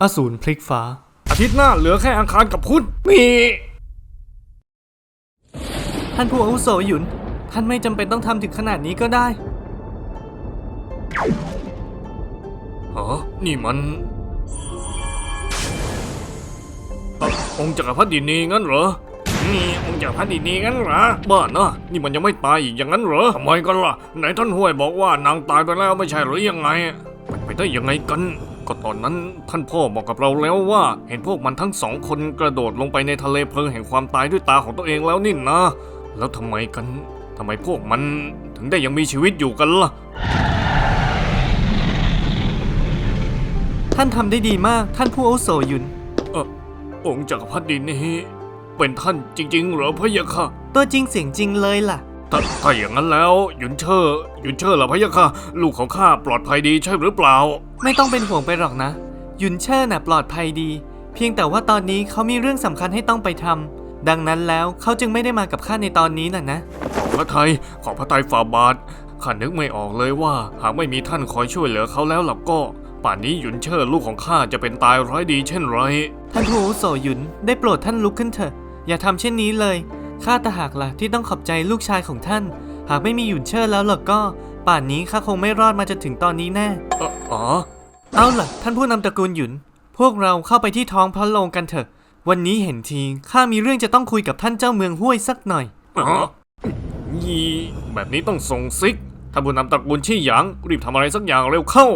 อสูรพลิกฟ้า อาทิตย์หน้าเหลือแค่อังคารกับพุธมีท่านผู้อาวุโสหยุน ท่านไม่จำเป็นต้องทำถึงขนาดนี้ก็ได้ฮะนี่มันเอ่อองค์จักรพรรดินีงั้นเหรอ นี่องค์จักรพรรดินีงั้นเหรอ บ้านะนี่มันยังไม่ตายอีกอย่างนั้นเหรอทำไมกันล่ะไหนท่านห้วยบอกว่านางตายไปแล้วไม่ใช่หรือยังไงเป็นไปได้ยังไงกัน ก็ตอนนั้นท่านพ่อบอกกับเราแล้วว่า เห็นพวกมันทั้งสองคนกระโดดลงไปในทะเลเพลิงแห่งความตายด้วยตาของตัวเองแล้วนี่นะ แล้วทำไมกันทำไมพวกมันถึงได้ยังมีชีวิตอยู่กันล่ะ ท่านทำได้ดีมาก ท่านผู้อาวุโสหยุน เออองค์จักรพรรดินี้เป็นท่านจริงๆเหรอพะยะค่ะ ตัวจริงเสียงจริงเลยล่ะ ถ้าถ้าอย่างนั้นแล้วหยุนเชอร์หยุนเชอร์เหรอพะยะค่ะลูกของข้าปลอดภัยดีใช่หรือเปล่า ไม่ต้องเป็นห่วงไปหรอกนะหยุนเชอร์น่ะปลอดภัยดี เพียงแต่ว่าตอนนี้เขามีเรื่องสำคัญให้ต้องไปทำดังนั้นแล้วเขาจึงไม่ได้มากับข้าในตอนนี้น่ะนะขอพระไทยขอพระไทยฝ่าบาทข้านึกไม่ออกเลยว่า หากไม่มีท่านคอยช่วยเหลือเขาแล้วล่ะก็ ป่านนี้หยุนเชอร์ลูกของข้าจะเป็นตายร้ายดีเช่นไร ท่านผู้อาวุโสหยุนได้โปรดท่านลุกขึ้นเถอะ อย่าทำเช่นนี้เลย ข้าตะหากล่ะที่ต้องขอบใจลูกชายของท่าน หากไม่มีหยุนเชอร์แล้วล่ะก็ ป่านนี้ข้าคงไม่รอดมาจนถึงตอนนี้แน่เอ่ออ๋อ เอาล่ะ ท่านผู้นำตระกูลหยุน พวกเราเข้าไปที่ท้องพระโรงกันเถอะ วันนี้เห็นทีข้ามีเรื่องจะต้องคุยกับท่านเจ้าเมืองห้วยสักหน่อยอ๋อยี่แบบนี้ต้องส่งซิกถ้าผู้นำตระกูลชี่หยางรีบทำอะไรสักอย่างเร็วเข้า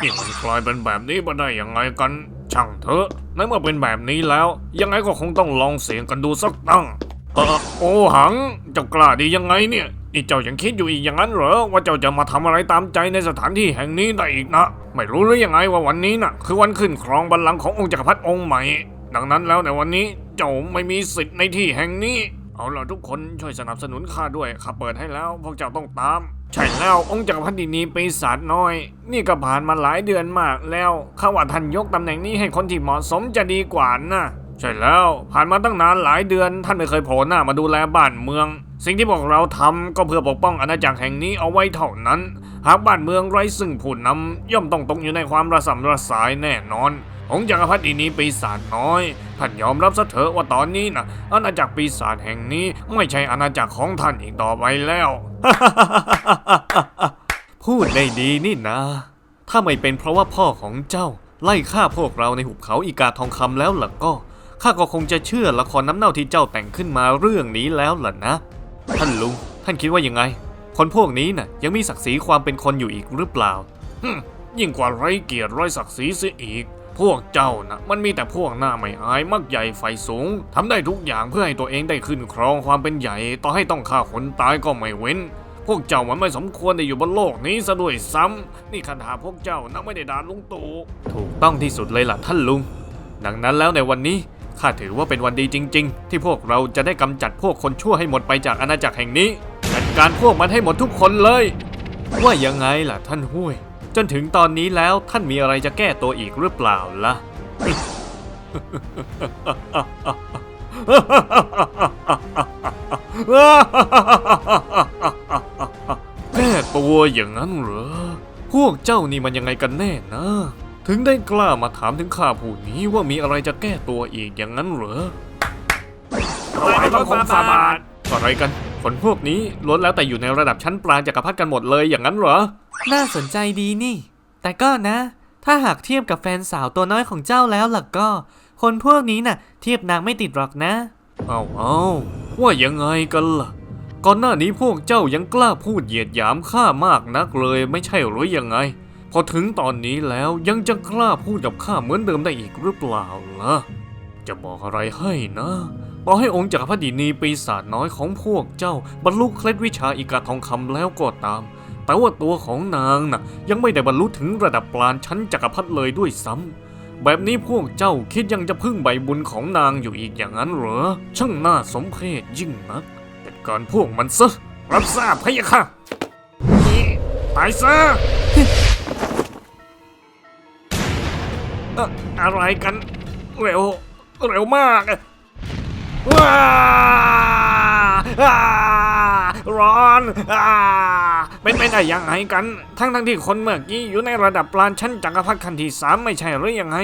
นี่มันกลายเป็นแบบนี้มาได้ยังไงกัน ช่างเถอะในเมื่อเป็นแบบนี้แล้ว ยังไงก็คงต้องลองเสียงกันดูสักตั้ง เออโอหังเจ้ากล้าดียังไงเนี่ยนี่เจ้ายังคิดอยู่อีกอย่างนั้นเหรอว่าเจ้าจะมาทำอะไรตามใจในสถานที่แห่งนี้ได้อีกนะ ไม่รู้หรือยังไงว่าวันนี้น่ะ คือวันขึ้นครองบัลลังก์ขององค์จักรพรรดิองค์ใหม่ ดังนั้นแล้วในวันนี้เจ้าไม่มีสิทธิ์ในที่แห่งนี้ เอาล่ะทุกคนช่วยสนับสนุนข้าด้วยข้าเปิดให้แล้วพวกเจ้าต้องตาม ใช่แล้วองค์จักรพรรดินีปีศาจน้อย นี่ก็ผ่านมาหลายเดือนมากแล้วข้าว่าท่านยกตำแหน่งนี้ให้คนที่เหมาะสมจะดีกว่านะ ใช่แล้วผ่านมาตั้งนานหลายเดือนท่านไม่เคยโผล่หน้ามาดูแลบ้านเมือง สิ่งที่พวกเราทำก็เพื่อปกป้องอาณาจักรแห่งนี้เอาไว้เท่านั้น หากบ้านเมืองไร้ซึ่งผู้นำย่อมต้องตกอยู่ในความระสำระสายแน่นอนองค์จักรพรรดินีปีศาจน้อยท่านยอมรับซะเถอะว่าตอนนี้นะอาณาจักรปีศาจแห่งนี้ไม่ใช่อาณาจักรของท่านอีกต่อไปแล้ว พูดได้ดีนี่นะ ถ้าไม่เป็นเพราะว่าพ่อของเจ้า ไล่ฆ่าพวกเราในหุบเขาอีกาทองคำแล้วล่ะก็ ข้าก็คงจะเชื่อละครน้ำเน่าที่เจ้าแต่งขึ้นมาเรื่องนี้แล้วล่ะนะ ท่านลุง ท่านคิดว่ายังไง คนพวกนี้น่ะยังมีศักดิ์ศรีความเป็นคนอยู่อีกหรือเปล่าฮึยิ่งกว่าไร้เกียรติไร้ศักดิ์ศรีเสียอีก พวกเจ้านะมันมีแต่พวกหน้าไม่อายมักใหญ่ไฟสูงทำได้ทุกอย่างเพื่อให้ตัวเองได้ขึ้นครองความเป็นใหญ่ ต่อให้ต้องฆ่าคนตายก็ไม่เว้นพวกเจ้ามันไม่สมควรได้อยู่บนโลกนี้ซะด้วยซ้ำนี่คาถาพวกเจ้านะไม่ได้ด่าลุงตู่ถูกต้องที่สุดเลยล่ะท่านลุง ดังนั้นแล้วในวันนี้ ข้าถือว่าเป็นวันดีจริง ๆ ที่พวกเราจะได้กำจัดพวกคนชั่วให้หมดไปจากอาณาจักรแห่งนี้ จัดการพวกมันให้หมดทุกคนเลย ว่ายังไงล่ะท่านห้วย จนถึงตอนนี้แล้วท่านมีอะไรจะแก้ตัวอีกหรือเปล่าล่ะ แก้ตัวอย่างนั้นเหรอ พวกเจ้านี่มันยังไงกันแน่นะ ถึงได้กล้ามาถามถึงข้าผู้นี้ว่ามีอะไรจะแก้ตัวอีกอย่างนั้นเหรออะไรต้องคงฟาบาทอะไรกัน คนพวกนี้ล้วนแล้วแต่อยู่ในระดับชั้นปลางจักรพรรดิกันหมดเลยอย่างนั้นเหรอ น่าสนใจดีนี่ แต่ก็นะ ถ้าหากเทียบกับแฟนสาวตัวน้อยของเจ้าแล้วล่ะก็ คนพวกนี้น่ะ เทียบนางไม่ติดหรอกนะ เอาเอาว่ายังไงกันล่ะ ก่อนหน้านี้พวกเจ้ายังกล้าพูดเหยียดหยามข้ามากนักเลยไม่ใช่หรือยังไงพ อถึงตอนนี้แล้วยังจะกล้าพูดกับข้าเหมือนเดิมได้อีกหรือเปล่าล่ะ จะบอกอะไรให้นะบอกให้องค์จักรพรรดินีปีศาจน้อยของพวกเจ้า บรรลุเคล็ดวิชาอีกาทองคำแล้วก็ตาม แต่ว่าตัวของนางน่ะ ยังไม่ได้บรรลุถึงระดับปราณชั้นจักรพรรดิเลยด้วยซ้ำแบบนี้พวกเจ้าคิดยังจะพึ่งใบบุญของนางอยู่อีกอย่างนั้นเหรอ ช่างน่าสมเพชยิ่งนักจัดการพวกมันซะรับทราบพะยะค่ะนี่ตายซะ อะไรกัน เร็ว เร็วมากว้าร้อนอเป็นไปได้ยังไงกัน ทั้งทั้งที่คนเมื่อกี้อยู่ในระดับปรานชั้นจักรพรรดิขั้นที่สามไม่ใช่หรือยังไง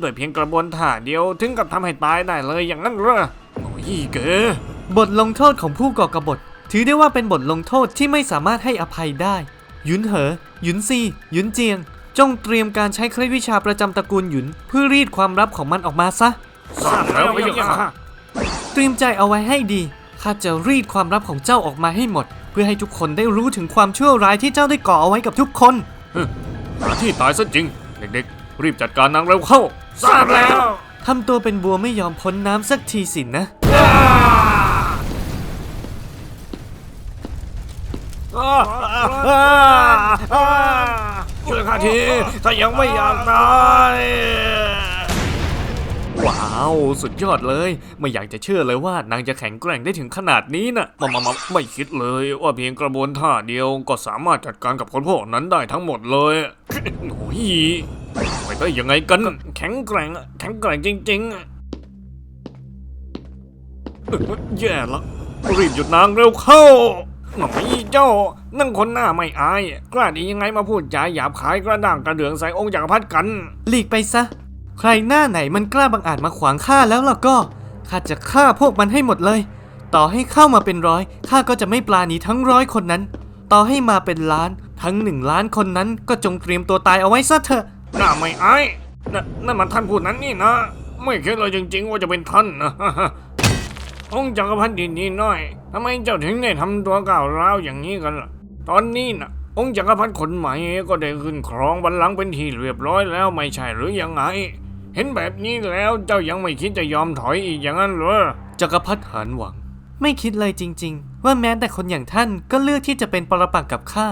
โดยเพียงกระบวนท่าเดียวถึงกับทำให้ตายได้เลยอย่างนั้นเหรอโอ้ยเก๋บทลงโทษของผู้ก่อกบฏ ถือได้ว่าเป็นบทลงโทษที่ไม่สามารถให้อภัยได้ ยุนเหอหยุนซีหยุนเจียง จงเตรียมการใช้เคล็ดวิชาประจำตระกูลหยุน เพื่อรีดความลับของมันออกมาซะ ทราบแล้วพะยะค่ะเตรียมใจเอาไว้ให้ดี ข้าจะรีดความลับของเจ้าออกมาให้หมด เพื่อให้ทุกคนได้รู้ถึงความชั่วร้ายที่เจ้าได้ก่อเอาไว้กับทุกคน หาที่ตายซะจริง เด็กๆ รีบจัดการนางเร็วเข้า ทราบแล้ว ทำตัวเป็นบัวไม่ยอมพ้นน้ำสักทีสินนะ ช่วยข้าทีถ้ายังไม่อยากตายว้าว สุดยอดเลย ไม่อยากจะเชื่อเลยว่านางจะแข็งแกร่งได้ถึงขนาดนี้นะมามามาไม่คิดเลยว่าเพียงกระบวนท่าเดียวก็สามารถจัดการกับคนพวกนั้นได้ทั้งหมดเลยโอ้ยไปได้ยังไงกัน แข็งแกร่ง แข็งแกร่งจริงๆแย่ละรีบหยุดนางเร็วเข้าหน่อยเจ้า นั่งคนหน้าไม่อาย กล้าดียังไงมาพูดจาหยาบคายกระด่างกระเดืองใส่องค์จักรพรรดิกัน หลีกไปซะ ใครหน้าไหนมันกล้าบังอาจมาขวางข้าแล้วล่ะก็ข้าจะฆ่าพวกมันให้หมดเลย ต่อให้เข้ามาเป็นร้อยข้าก็จะไม่ปลาหนีทั้งร้อยคนนั้น ต่อให้มาเป็นล้านทั้งหนึ่งล้านคนนั้นก็จงเตรียมตัวตายเอาไว้ซะเถอะ หน้าไม่อายนั่นนั่นมันท่านผู้นั้นนี่นะ ไม่คิดเลยจริง ๆ ว่าจะเป็นท่านนะ องค์จักรพรรดินี่น้อยทำไมเจ้าถึงได้ทำตัวก้าวร้าวอย่างนี้กันล่ะ ตอนนี้นะองค์จักรพรรดิคนใหม่ก็ได้ขึ้นครองบัลลังก์เป็นที่เรียบร้อยแล้วไม่ใช่หรือยังไง เห็นแบบนี้แล้วเจ้ายังไม่คิดจะยอมถอยอีกอย่างนั้นเหรอจักรพรรดิหานหวัง ไม่คิดเลยจริง ๆ ว่าแม้แต่คนอย่างท่านก็เลือกที่จะเป็นปรปักษ์กับข้า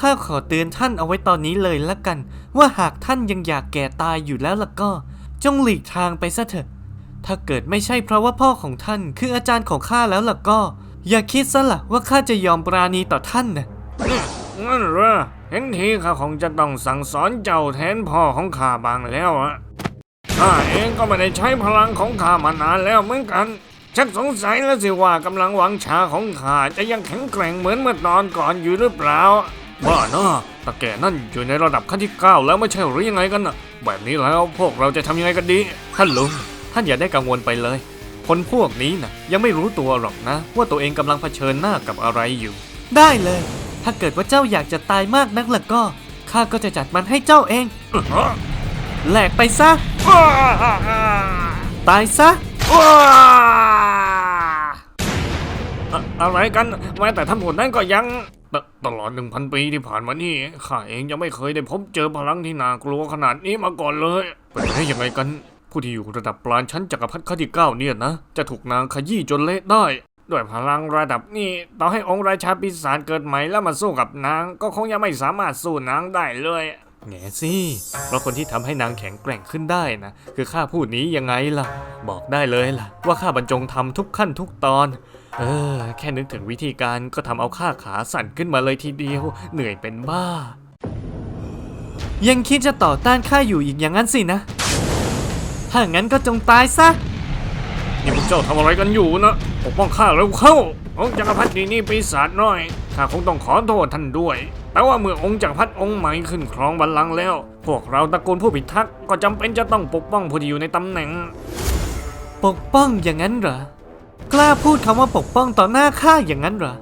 ข้าขอเตือนท่านเอาไว้ตอนนี้เลยละกัน ว่าหากท่านยังอยากแก่ตายอยู่แล้วล่ะก็ จงหลีกทางไปซะเถอะ ถ้าเกิดไม่ใช่เพราะว่าพ่อของท่าน คืออาจารย์ของข้าแล้วล่ะก็ อย่าคิดซะล่ะว่าข้าจะยอมปราณีต่อท่านนะ งั้นเหรอเห็นทีข้าคงจะต้องสั่งสอนเจ้าแทนพ่อของข้าบางแล้วอะข้าเองก็ไม่ได้ใช้พลังของข้ามานานแล้วเหมือนกัน ชักสงสัยแล้วสิว่ากำลังวังชาของข้าจะยังแข็งแกร่งเหมือนเมื่อตอนก่อนอยู่หรือเปล่าบ้านะตาแก่นั่นอยู่ในระดับขั้นที่ 9 แล้วไม่ใช่หรือยังไงกันน่ะแบบนี้แล้วพวกเราจะทำยังไงกันดี ท่านลุง ท่านอย่าได้กังวลไปเลย คนพวกนี้น่ะยังไม่รู้ตัวหรอกนะ ว่าตัวเองกำลังเผชิญหน้ากับอะไรอยู่ ได้เลย ถ้าเกิดว่าเจ้าอยากจะตายมากนักล่ะก็ ข้าก็จะจัดมันให้เจ้าเอง แหลกไปซะ ตายซะ อะอะไรกันแม้แต่ท่านผู้นั้นก็ยังตตลอดหนึ่งพันปีที่ผ่านมานี่ข้าเองยังไม่เคยได้พบเจอพลังที่น่ากลัวขนาดนี้มาก่อนเลย เป็นได้ยังไงกัน ผู้ที่อยู่ระดับปราณชั้นจักรพรรดิขั้นที่เก้าเนี่ยนะ จะถูกนางขยี้จนเละได้ ด้วยพลังระดับนี้ ต่อให้องค์ราชาปีศาจเกิดใหม่แล้วมาสู้กับนาง ก็คงยังไม่สามารถสู้นางได้เลยแง่สิ เพราะคนที่ทำให้นางแข็งแกร่งขึ้นได้นะ คือข้าผู้นี้ยังไงล่ะ บอกได้เลยล่ะ ว่าข้าบรรจงทำทุกขั้นทุกตอน เออ แค่นึกถึงวิธีการก็ทำเอาข้าขาสั่นขึ้นมาเลยทีเดียว เหนื่อยเป็นบ้า ยังคิดจะต่อต้านข้าอยู่อีกอย่างนั้นสินะ ถ้างั้นก็จงตายซะ นี่พวกเจ้าทำอะไรกันอยู่นะปกป้องข้าเร็วเข้า องค์จักรพรรดินี่ปีศาจน้อยข้าคงต้องขอโทษท่านด้วย แต่ว่าเมื่อองค์จักรพรรดิองค์ใหม่ขึ้นครองบัลลังก์แล้ว พวกเราตระกูลผู้พิทักษ์ก็จำเป็นจะต้องปกป้องผู้ที่อยู่ในตำแหน่ง ปกป้องอย่างนั้นเหรอ กล้าพูดคำว่าปกป้องต่อหน้าข้าอย่างนั้นเหรอ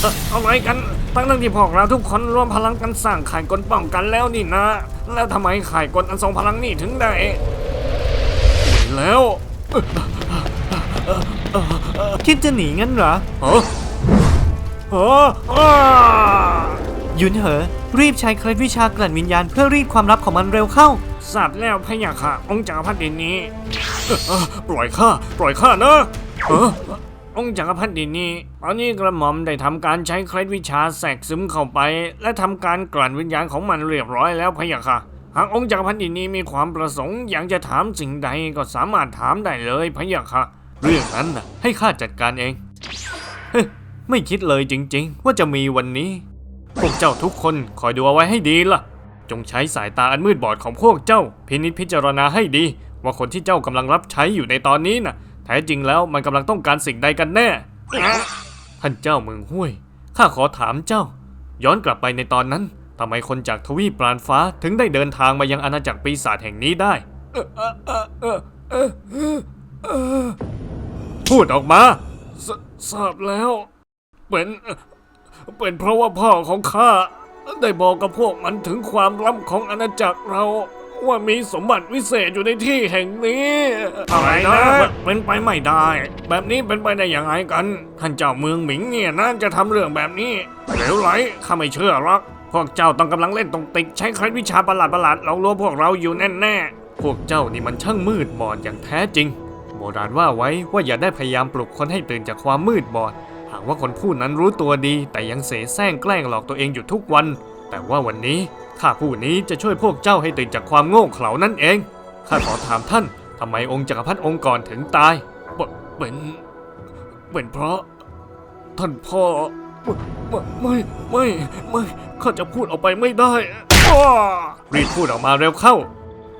เอ่ออะไรกันตั้งแต่ที่พวกเราทุกคนรวมพลังกันสร้างข่ายกลป้องกันแล้วนี่นะ แล้วทำไมข่ายกลอันทรงพลังนี่ถึงได้ไม่แล้ว คิดจะหนีงั้นเหรอเออเอออ้าหยุนเหอ รีบใช้เคล็ดวิชากลั่นวิญญาณเพื่อรีดความลับของมันเร็วเข้าทราบแล้วพะยะค่ะ องค์จักรพรรดินี้เอ่อเอ่อปล่อยข้า ปล่อยข้านะเออองค์จักรพรรดินี้ตอนนี้กระหม่อมได้ทำการใช้เคล็ดวิชาแทรกซึมเข้าไป และทำการกลั่นวิญญาณของมันเรียบร้อยแล้วพะยะค่ะ หากองค์จักรพรรดินี้มีความประสงค์อยากจะถามสิ่งใดก็สามารถถามได้เลยพะยะค่ะ เรื่องนั้นน่ะให้ข้าจัดการเองเฮ้ยไม่คิดเลยจริงๆ ว่าจะมีวันนี้ พวกเจ้าทุกคนคอยดูเอาไว้ให้ดีล่ะ จงใช้สายตาอันมืดบอดของพวกเจ้า พินิจพิจารณาให้ดี ว่าคนที่เจ้ากำลังรับใช้อยู่ในตอนนี้น่ะ แท้จริงแล้วมันกำลังต้องการสิ่งใดกันแน่ ท่านเจ้าเมืองห้วย ข้าขอถามเจ้า ย้อนกลับไปในตอนนั้น ทำไมคนจากทวีปปรานฟ้าถึงได้เดินทางมายังอาณาจักรปีศาจแห่งนี้ได้ พูดออกมาททราบแล้ว เป็นเป็นเพราะว่าพ่อของข้าได้บอกกับพวกมันถึงความล้ำของอาณาจักรเรา ว่ามีสมบัติวิเศษอยู่ในที่แห่งนี้อะไรนะเป็นไปไม่ได้ แบบนี้เป็นไปได้อยังไงกัน ท่านเจ้าเมืองหมิงเนี่ยน่าจะทำเรื่องแบบนี้เหลวไหลข้าไม่เชื่อหรอก พวกเจ้าต้องกำลังเล่นตรงติกใช้เคล็ดวิชาประหลาดประหลาดๆเราลวงพวกเราอยู่แน่ๆ พวกเจ้านี่มันช่างมืดบอดอย่างแท้จริง โบราณว่าไว้ว่าอย่าได้พยายามปลุกคนให้ตื่นจากความมืดบอด หากว่าคนผู้นั้นรู้ตัวดี แต่ยังเสแสร้งแกล้งหลอกตัวเองอยู่ทุกวัน แต่ว่าวันนี้ข้าผู้นี้จะช่วยพวกเจ้าให้ตื่นจากความโง่เขลานั่นเอง ข้าขอถามท่านทำไมองค์จักรพรรดิองค์ก่อนถึงตาย เป็น เป็นเพราะ ท่านพ่อ ไม่ไม่ไม่ไม่ข้าจะพูดออกไปไม่ได้รีบพูดออกมาเร็วเข้า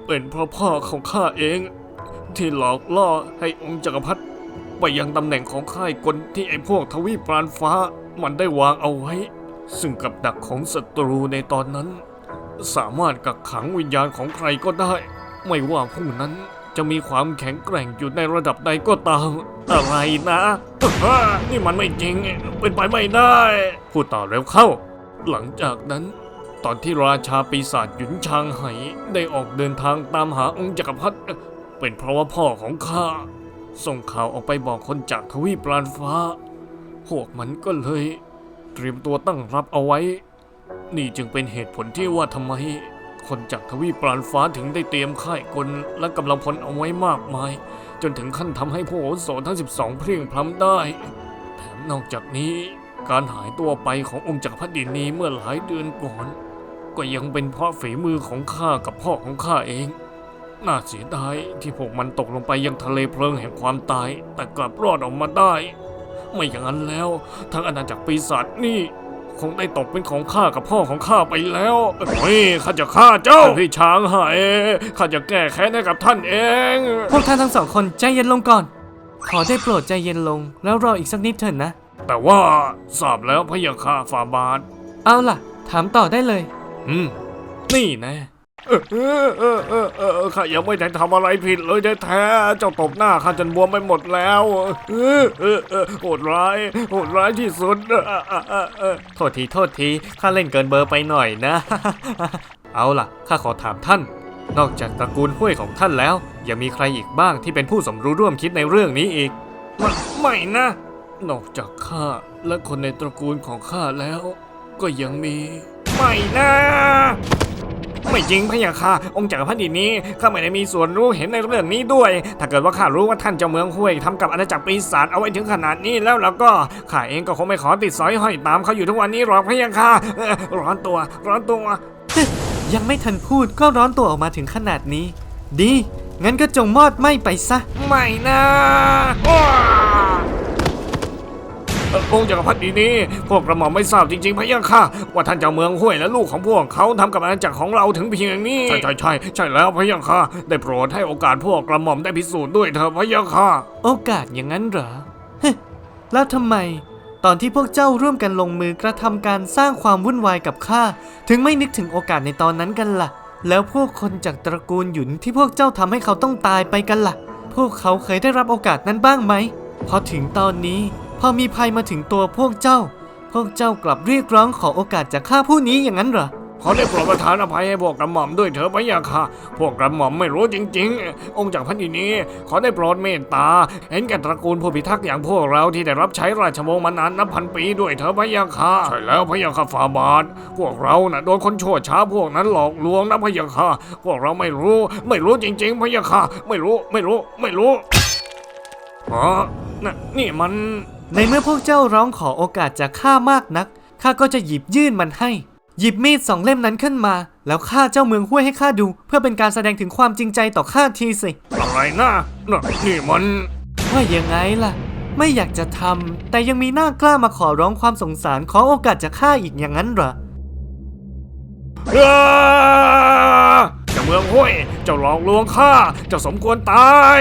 เป็นเพราะพ่อของข้าเอง ที่หลอกล่อให้องค์จักรพรรดิไปยังตำแหน่งของค่ายกลที่ไอ้พวกทวีปปรานฟ้ามันได้วางเอาไว้ ซึ่งกับดักของศัตรูในตอนนั้น สามารถกักขังวิญญาณของใครก็ได้ ไม่ว่าผู้นั้น จะมีความแข็งแกร่งอยู่ในระดับใดก็ตาม อะไรนะ นี่มันไม่จริง เป็นไปไม่ได้ พูดต่อเร็วเข้า หลังจากนั้น ตอนที่ราชาปีศาจหยุนชางไหได้ออกเดินทางตามหาองค์จักรพรรดิเป็นเพราะว่าพ่อของข้า ส่งข่าวออกไปบอกคนจากทวีปปรานฟ้า พวกมันก็เลย เตรียมตัวตั้งรับเอาไว้ นี่จึงเป็นเหตุผลที่ว่าทำไม คนจากทวีปปรานฟ้าถึงได้เตรียมค่ายกลและกำลังพลเอาไว้มากมาย จนถึงขั้นทำให้ผู้อาวุโสทั้ง 12 เพลียงพล้ำได้ แถมนอกจากนี้การหายตัวไปขององค์จักรพรรดินีเมื่อหลายเดือนก่อน ก็ยังเป็นเพราะฝีมือของข้ากับพ่อของข้าเอง น่าเสียดายที่พวกมันตกลงไปยังทะเลเพลิงแห่งความตาย แต่กลับรอดออกมาได้ ไม่อย่างนั้นแล้วทั้งอาณาจักรปีศาจนี่ คงได้ตกเป็นของข้ากับพ่อของข้าไปแล้วเฮ้ยข้าจะฆ่าเจ้าพี่ช้างหายข้าจะแก้แค้นให้กับท่านเอง พวกท่านทั้งสองคนใจเย็นลงก่อน ขอได้โปรดใจเย็นลง แล้วรออีกสักนิดเถิดนะ แต่ว่าทราบแล้วพะยาค่าฟาบาทเอาล่ะ ถามต่อได้เลย อืม นี่นะ เออเออเออเออข้ายังไม่ได้ทำอะไรผิดเลยแท้ๆเจ้าตบหน้าข้าจนบวมไปหมดแล้วเออเออเออโหดร้ายโหดร้ายที่สุดออเออเออเออโทษทีโทษทีข้าเล่นเกินเบอร์ไปหน่อยนะ เอาล่ะข้าขอถามท่าน นอกจากตระกูลห้วยของท่านแล้ว ยังมีใครอีกบ้างที่เป็นผู้สมรู้ร่วมคิดในเรื่องนี้อีกไม่นะ นอกจากข้าและคนในตระกูลของข้าแล้ว ก็ยังมี ไม่นะ ไม่จริงพะยะค่ะ องค์จักรพรรดินี้ข้าไม่ได้มีส่วนรู้เห็นในเรื่องนี้ด้วย ถ้าเกิดว่าข้ารู้ว่าท่านเจ้าเมืองห้วยทำกับอาณาจักรปีศาจเอาไว้ถึงขนาดนี้แล้วแล้วก็ข้าเองก็คงไม่ขอติดสอยห้อยตามเขาอยู่ทุกวันนี้หรอกพะยะค่ะเอ่อร้อนตัวร้อนตัว ยังไม่ทันพูดก็ร้อนตัวออกมาถึงขนาดนี้ ดี งั้นก็จงมอดไหม้ไปซะ ไม่นะว้าเอ่อองค์จักรพรรดินี้ พวกกระหม่อมไม่ทราบจริงๆพะยะค่ะ ว่าท่านเจ้าเมืองห้วยและลูกของพวกเขาทำกับอาณาจักรของเราถึงเพียงนี้ ใช่ใช่ใช่ใช่แล้วพะยะค่ะ ได้โปรดให้โอกาสพวกกระหม่อมได้พิสูจน์ด้วยเถอะพะยะค่ะ โอกาสอย่างนั้นเหรอเฮ้แล้วทำไม ตอนที่พวกเจ้าร่วมกันลงมือกระทำการสร้างความวุ่นวายกับข้าถึงไม่นึกถึงโอกาสในตอนนั้นกันล่ะ แล้วพวกคนจากตระกูลหยุนที่พวกเจ้าทำให้เขาต้องตายไปกันล่ะ พวกเขาเคยได้รับโอกาสนั้นบ้างไหมพอถึงตอนนี้ พอมีภัยมาถึงตัวพวกเจ้า พวกเจ้ากลับเรียกร้องขอโอกาสจากข้าผู้นี้อย่างนั้นเหรอ ขอได้โปรดประทานอภัยให้พวกกระหม่อมด้วยเถอะพะยะค่ะ พวกกระหม่อมไม่รู้จริง ๆ องค์จักรพรรดินี้ ขอได้โปรดเมตตา เห็นแก่ตระกูลผู้พิทักษ์อย่างพวกเราที่ได้รับใช้ราชวงศ์มานานนับพันปีด้วยเถอะพะยะค่ะ ใช่แล้วพะยะค่ะฝ่าบาท พวกเราน่ะโดนคนชั่วช้าพวกนั้นหลอกลวงนะพะยะค่ะ พวกเราไม่รู้ ไม่รู้จริง ๆพะยะค่ะ ไม่รู้ ไม่รู้ ไม่รู้อ๋อน่ะนี่มัน ในเมื่อพวกเจ้าร้องขอโอกาสจากข้ามากนัก ข้าก็จะหยิบยื่นมันให้ หยิบมีดสองเล่มนั้นขึ้นมา แล้วฆ่าเจ้าเมืองห้วยให้ข้าดู เพื่อเป็นการแสดงถึงความจริงใจต่อข้าทีสิ อะไรนะน่ะนี่มัน ว่ายังไงล่ะ ไม่อยากจะทำแต่ยังมีหน้ากล้ามาขอร้องความสงสารขอโอกาสจากข้าอีกอย่างนั้นเหรอ อ้าเจ้าเมืองห้วย เจ้าหลอกลวงข้า เจ้าสมควรตาย